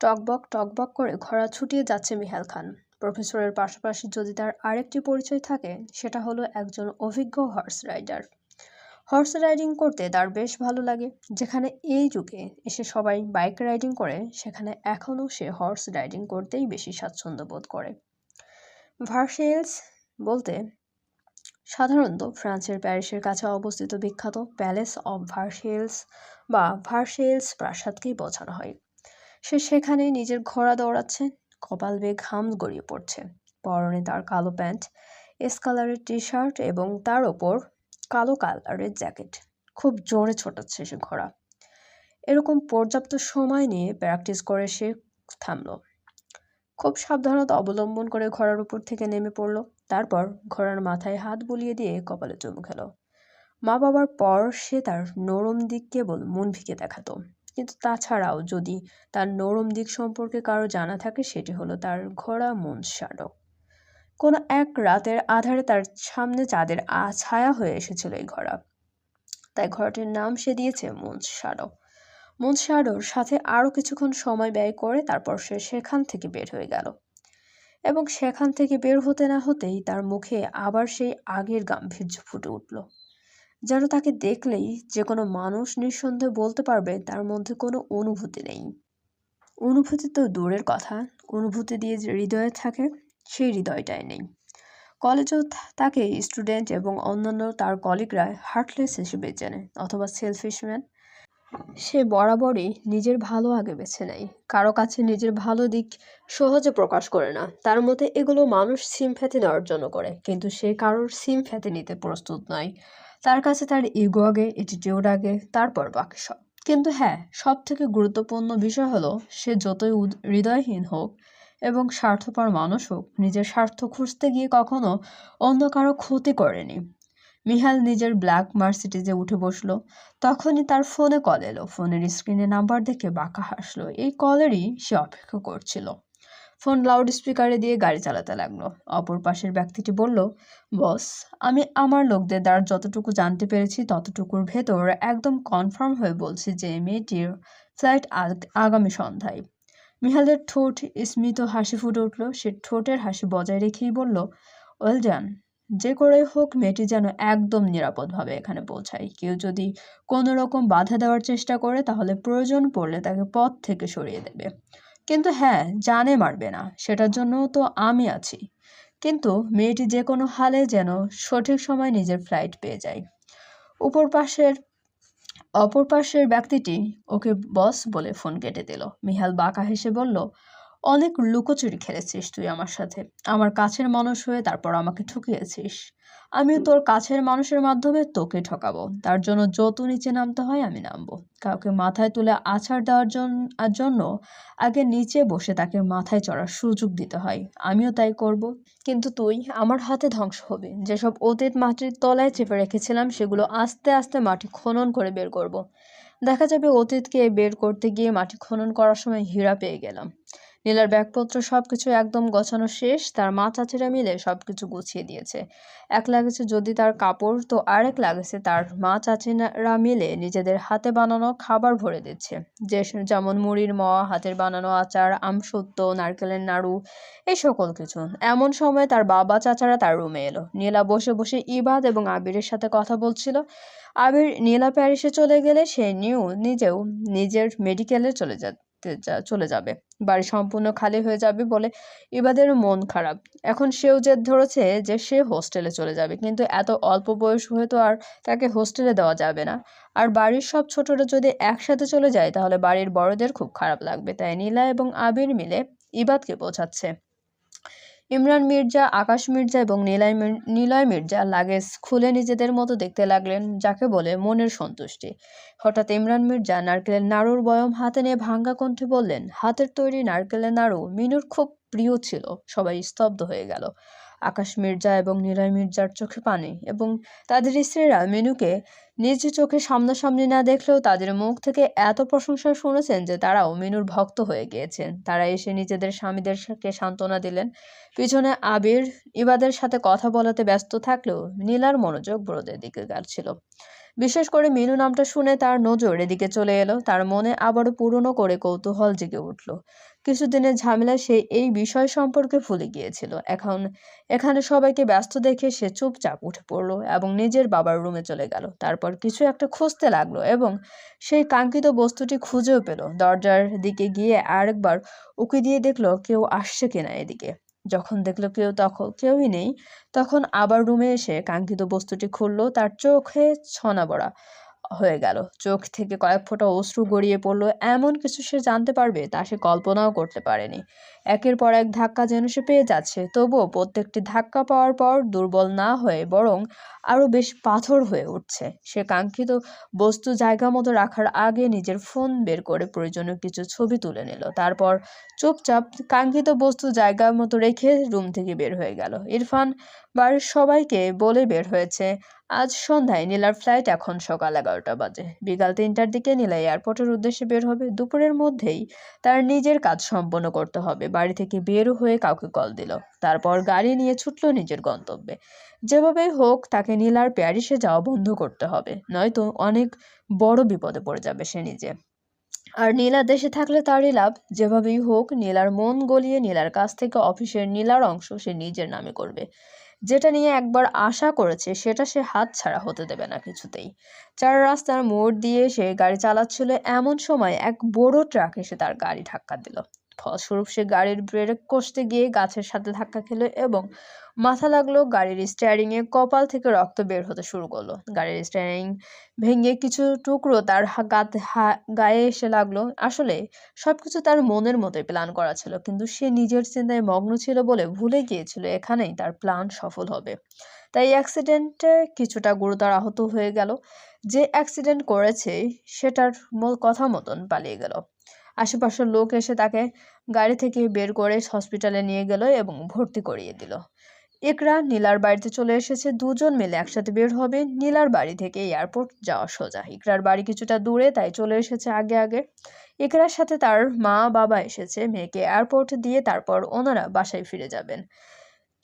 টকবক টকবক করে ঘোড়া ছুটিয়ে যাচ্ছে মিহাল খান। প্রফেসরের পাশাপাশি যদি তার আরেকটি পরিচয় থাকে, সেটা হলো একজন অভিজ্ঞ হর্স রাইডার হর্স রাইডিং করতে তার বেশ ভালো লাগে। যেখানে এই যুগে এসে সবাই বাইক রাইডিং করে, সেখানে এখনও সে হর্স রাইডিং করতেই বেশি স্বাচ্ছন্দ্য বোধ করে। ভার্সেলস বলতে সাধারণত ফ্রান্সের প্যারিসের কাছে অবস্থিত বিখ্যাত প্যালেস অব ভার্সেলস বা ভার্সেলস প্রাসাদকেই বোঝানো হয়। সে সেখানে নিজের ঘোড়া দৌড়াচ্ছে, কপাল বেগ ঘাম গড়িয়ে পড়ছে। পরনে তার কালো প্যান্ট, এসকালারের টি শার্ট এবং তার ওপর কালো কালারের জ্যাকেট। খুব জোরে ছোটাচ্ছে সে ঘোড়া। এরকম পর্যাপ্ত সময় নিয়ে প্র্যাকটিস করে সে থামল। খুব সাবধানতা অবলম্বন করে ঘোড়ার উপর থেকে নেমে পড়ল। তারপর ঘোড়ার মাথায় হাত বুলিয়ে দিয়ে কপালে চুমু খেল। মা বাবার পর সে তার নরম দিক কেবল মুনভিকে দেখাতো। কিন্তু তাছাড়াও যদি তার নরম দিক সম্পর্কে কারও জানা থাকে, সেটি হলো তার ঘোড়া মুন শ্যাডো কোনো এক রাতের আধারে তার সামনে চাঁদের ছায়া হয়ে এসেছিল এই ঘোড়া। তাই ঘোড়াটির নাম সে দিয়েছে মুন শ্যাডো মুন শ্যাডোর সাথে আরও কিছুক্ষণ সময় ব্যয় করে তারপর সে সেখান থেকে বের হয়ে গেল। এবং সেখান থেকে বের হতে না হতেই তার মুখে আবার সেই আগের গাম্ভীর্য ফুটে উঠল। যেন তাকে দেখলেই যে কোনো মানুষ নিঃসন্দেহে বলতে পারবে তার মধ্যে কোনো অনুভূতি নেই। অনুভূতি তো দূরের কথা। অনুভূতি দিয়ে যে হৃদয়ে থাকে, সেই হৃদয়টাই নেই। কলেজেও তাকে স্টুডেন্ট এবং অন্যান্য তার কলিগরা হার্টলেস হিসেবে চেনে, অথবা সেলফিশম্যান সে বরাবরই নিজের ভালো আগে বেছে নেয়। কারও কাছে নিজের ভালো দিক সহজে প্রকাশ করে না। তার মতে এগুলো মানুষ সিমফ্যাতি নেওয়ার জন্য করে, কিন্তু সে কারোর সিমফ্যাতি নিতে প্রস্তুত নয়। তার কাছে তার ইগো আগে এটিটিউড আগে, তারপর বাকি সব। কিন্তু হ্যাঁ সব থেকে গুরুত্বপূর্ণ বিষয় হলো, সে যতই হৃদয়হীন হোক এবং স্বার্থপর মানুষ হোক, নিজের স্বার্থ খুঁজতে গিয়ে কখনো অন্য কারও ক্ষতি করেনি। মিহাল নিজের ব্ল্যাক মার্সিটিজে উঠে বসল। তখনই তার ফোনে কল এলো। ফোনের স্ক্রিনে নাম্বার দেখে বাঁকা হাসলো। এই কলেরই সে অপেক্ষা করছিল। ফোন লাউড স্পিকারে দিয়ে গাড়ি চালাতে লাগল। অপর পাশের ব্যক্তিটি বলল, বস, আমি আমার লোকদের দ্বারা যতটুকু জানতে পেরেছি, ততটুকুর ভেতর একদম কনফার্ম হয়ে বলছি যে মেয়েটির ফ্লাইট আগামী সন্ধ্যায়। মিহালের ঠোঁট স্মিত হাসি ফুটে উঠল। সে ঠোঁটের হাসি বজায় রেখেই বলল ওয়েলজান যে করেই হোক মেয়েটি যেন একদম নিরাপদভাবে এখানে পৌঁছায়। কেউ যদি কোনো রকম বাধা দেওয়ার চেষ্টা করে, তাহলে প্রয়োজন পড়লে তাকে পথ থেকে সরিয়ে দেবে। কিন্তু হ্যাঁ জানে মারবে না। সেটার জন্য তো আমি আছি। কিন্তু মেয়েটি যে কোনো হালে যেন সঠিক সময় নিজের ফ্লাইট পেয়ে যায়। উপর পাশের, অপর পাশের ব্যক্তিটি ওকে বস বলে ফোন কেটে দিল। মিহাল বাঁকা হেসে বলল অনেক লুকোচুরি খেলেছিস তুই আমার সাথে। আমার কাছের মানুষ হয়ে তারপর আমাকে ঠকিয়েছিস। আমি তোর কাছের মানুষের মাধ্যমে তোকে ঠকাবো। তার জন্য যত নিচে নামতে হয় আমি নামবো। কাউকে মাথায় তুলে আছাড় দেওয়ার জন্য আগে নিচে বসে তাকে মাথায় চড়ার সুযোগ দিতে হয়। আমিও তাই করব। কিন্তু তুই আমার হাতে ধ্বংস হবে। যেসব অতীত মাটির তলায় চেপে রেখেছিলাম সেগুলো আস্তে আস্তে মাটি খনন করে বের করব। দেখা যাবে অতীতকে বের করতে গিয়ে মাটি খনন করার সময় হীরা পেয়ে গেলাম। নীলার ব্যাগপত্র সব কিছু একদম গোছানো শেষ, তার মা চাচিরা মিলে সব কিছু গুছিয়ে দিয়েছে। এক লাগেছে যদি তার কাপড়, তো আরেক লাগেছে তার মা চাচিরা মিলে নিজেদের হাতে বানানো খাবার ভরে দিচ্ছে। যে যেমন মুড়ির মোয়া হাতের বানানো আচার আমসত্ব নারকেলের নাড়ু, এই সকল কিছু। এমন সময় তার বাবা চাচারা তার রুমে এলো। নীলা বসে বসে ইবাদ এবং আবিরের সাথে কথা বলছিল। আবির নীলা প্যারিসে চলে গেলে সে নিউ নিজেও নিজের মেডিকেলে চলে যায় চলে যাবে। বাড়ি সম্পূর্ণ খালি হয়ে যাবে বলে ইবাদের মন খারাপ। এখন সেও জেদ ধরেছে যে সে হোস্টেলে চলে যাবে। কিন্তু এত অল্প বয়স হয়ে তো আর তাকে হোস্টেলে দেওয়া যাবে না। আর বাড়ির সব ছোটরা যদি একসাথে চলে যায়, তাহলে বাড়ির বড়দের খুব খারাপ লাগবে। তাই নীলা এবং আবির মিলে ইবাদকে বোঝাচ্ছে। ইমরান মির্জা, আকাশ মির্জা এবং নীলয় নিলয় মির্জা লাগেজ খুলে নিজেদের মতো দেখতে লাগলেন, যাকে বলে মনের সন্তুষ্টি। হঠাৎ ইমরান মির্জা নারকেলের নাড়ুর বয়ম হাতে নিয়ে ভাঙ্গা কণ্ঠে বললেন, হাতের তৈরি নারকেলের নাড়ু মিনুর খুব প্রিয় ছিল, সবাই স্তব্ধ হয়ে গেল। আকাশ মির্জা এবং নিলয় মির্জার চোখে পানি এবং তাদের স্ত্রীরা মেনুকে নিজ চোখে সামনাসামনি না দেখলেও তাদের মুখ থেকে এত প্রশংসা শুনেছেন যে তারাও মিনুর ভক্ত হয়ে গিয়েছেন। তারা এসে নিজেদের স্বামীদেরকে সান্ত্বনা দিলেন। পিছনে আবির ইবাদের সাথে কথা বলাতে ব্যস্ত থাকলেও নীলার মনোযোগ ব্রদের দিকে গেছিল। বিশেষ করে মিনু নামটা শুনে তার নজর এদিকে চলে এলো। তার মনে আবারও পুরনো করে কৌতূহল জেগে উঠল। কিছুদিনের ঝামেলা সে এই বিষয় সম্পর্কে ভুলে গিয়েছিল। এখন, এখানে সবাইকে ব্যস্ত দেখে সে চুপচাপ উঠে পড়ল এবং নিজের বাবার রুমে চলে গেল। তারপর কিছু একটা খুঁজতে লাগল এবং সেই কাঙ্ক্ষিত বস্তুটি খুঁজেও পেল। দরজার দিকে গিয়ে আরেকবার উকি দিয়ে দেখল কেউ আসছে কিনা এদিকে। যখন দেখল কেউ তখন কেউই নেই, তখন আবার রুমে এসে কাঙ্ক্ষিত বস্তুটি খুললো। তার চোখে ছনা বড়া হয়ে গেল। চোখ থেকে কয়েক ফোঁটা অশ্রু গড়িয়ে পড়ল, এমন কিছু সে জানতে পারবে তা সে কল্পনাও করতে পারেনি। একের পর এক ধাক্কা যেন সে পেয়ে যাচ্ছে। তবুও প্রত্যেকটি ধাক্কা পাওয়ার পর দুর্বল না হয়ে বরং আরও বেশ পাথর হয়ে উঠছে। সে কাঙ্ক্ষিত বস্তু জায়গা মতো রাখার আগে নিজের ফোন বের করে প্রয়োজনীয় কিছু ছবি তুলে নিল। তারপর চুপচাপ কাঙ্ক্ষিত বস্তু জায়গা মতো রেখে রুম থেকে বের হয়ে গেল। ইরফান বাড়ির সবাইকে বলে বের হয়েছে। আজ সন্ধ্যায় নীলার ফ্লাইট এখন সকাল এগারোটা বাজে। বিকাল তিনটার দিকে নীলা এয়ারপোর্টের উদ্দেশ্যে বের হবে। দুপুরের মধ্যেই তার নিজের কাজ সম্পন্ন করতে হবে। বাড়ি থেকে বের হয়ে কাউকে কল দিল। তারপর গাড়ি নিয়ে ছুটল নিজের গন্তব্যে। যেভাবেই হোক, তাকে নীলার প্যারিসে যাওয়া বন্ধ করতে হবে। নয়তো অনেক বড় বিপদে পড়ে যাবে সে নিজে। আর নীলা দেশে থাকলে তারই লাভ। যেভাবেই হোক নীলার মন গলিয়ে নীলার কাছ থেকে অফিসের নীলার অংশ সে নিজের নামে করবে। যেটা নিয়ে একবার আশা করেছে, সেটা সে হাত ছাড়া হতে দেবে না কিছুতেই। চার রাস্তার মোড় দিয়ে সে গাড়ি চালাচ্ছিল এমন সময় এক বড় ট্রাক এসে তার গাড়ি ধাক্কা দিল। ফলস্বরূপ সে গাড়ির ব্রেক কষতে গিয়ে গাছের সাথে ধাক্কা খেলো এবং মাথা লাগল গাড়ির স্টিয়ারিং এ কপাল থেকে রক্ত বের হতে শুরু করল। গাড়ির স্টিয়ারিং ভেঙে কিছু টুকরো তার গাতে গায়ে এসে লাগল। আসলে সবকিছু তার মনের মতোই প্ল্যান করা ছিল, কিন্তু সে নিজের চিন্তায় মগ্ন ছিল বলে ভুলে গিয়েছিল, এখানেই তার প্ল্যান সফল হবে। তাই অ্যাক্সিডেন্টে কিছুটা গুরুতর আহত হয়ে গেল। যে অ্যাক্সিডেন্ট করেছে, সেটার কথা মতন পালিয়ে গেল। আশেপাশের লোক এসে তাকে গাড়ি থেকে বের করে হসপিটালে নিয়ে গেল এবং ভর্তি করিয়ে দিল। একরা নীলার বাড়িতে চলে এসেছে, দুজন মিলে একসাথে বের হবে। নীলার বাড়ি থেকে এয়ারপোর্ট যাওয়া সোজা। ইকরার বাড়ি কিছুটা দূরে, তাই চলে এসেছে আগে আগে। একরার সাথে তার মা বাবা এসেছে, মেয়েকে এয়ারপোর্ট দিয়ে তারপর ওনারা বাসায় ফিরে যাবেন।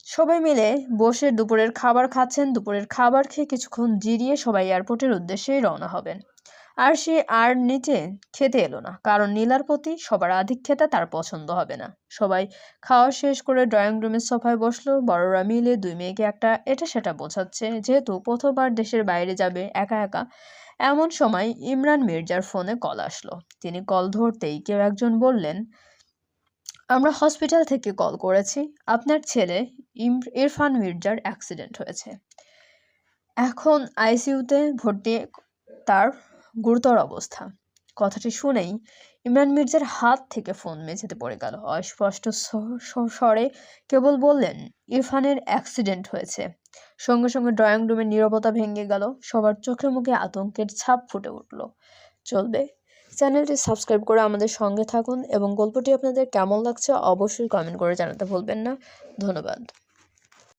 সবাই মিলে বসে দুপুরের খাবার খাচ্ছেন। দুপুরের খাবার খেয়ে কিছুক্ষণ জিরিয়ে সবাই এয়ারপোর্টের উদ্দেশ্যেই রওনা হবেন। আর সে আর নিচে খেতে এলো না। কারণ নীলার প্রতি সবার আধিক্যতা তার পছন্দ হবে না। সবাই খাওয়া শেষ করে ড্রয়িং রুমের সোফায় বসল। বড়রা মিলে দুই মেয়েকে একটা এটা সেটা বোঝাচ্ছে, যেহেতু প্রথমবার দেশের বাইরে যাবে একা একা। এমন সময় ইমরান মির্জার ফোনে কল আসলো। তিনি কল ধরতেই কেউ একজন বললেন, আমরা হসপিটাল থেকে কল করেছি। আপনার ছেলে ইরফান মির্জার অ্যাক্সিডেন্ট হয়েছে। এখন আইসিইউতে ভর্তি তার গুরুতর অবস্থা। কথাটি শুনেই ইমরান মির্জার হাত থেকে ফোন মেঝেতে পড়ে গেল। অস্পষ্ট স্বরে কেবল বললেন, ইরফানের অ্যাক্সিডেন্ট হয়েছে। সঙ্গে সঙ্গে ড্রয়িং রুমের নীরবতা ভেঙে গেল। সবার চোখে মুখে আতঙ্কের ছাপ ফুটে উঠল। চলবে। চ্যানেলটি সাবস্ক্রাইব করে আমাদের সঙ্গে থাকুন এবং গল্পটি আপনাদের কেমন লাগছে অবশ্যই কমেন্ট করে জানাতে ভুলবেন না। ধন্যবাদ।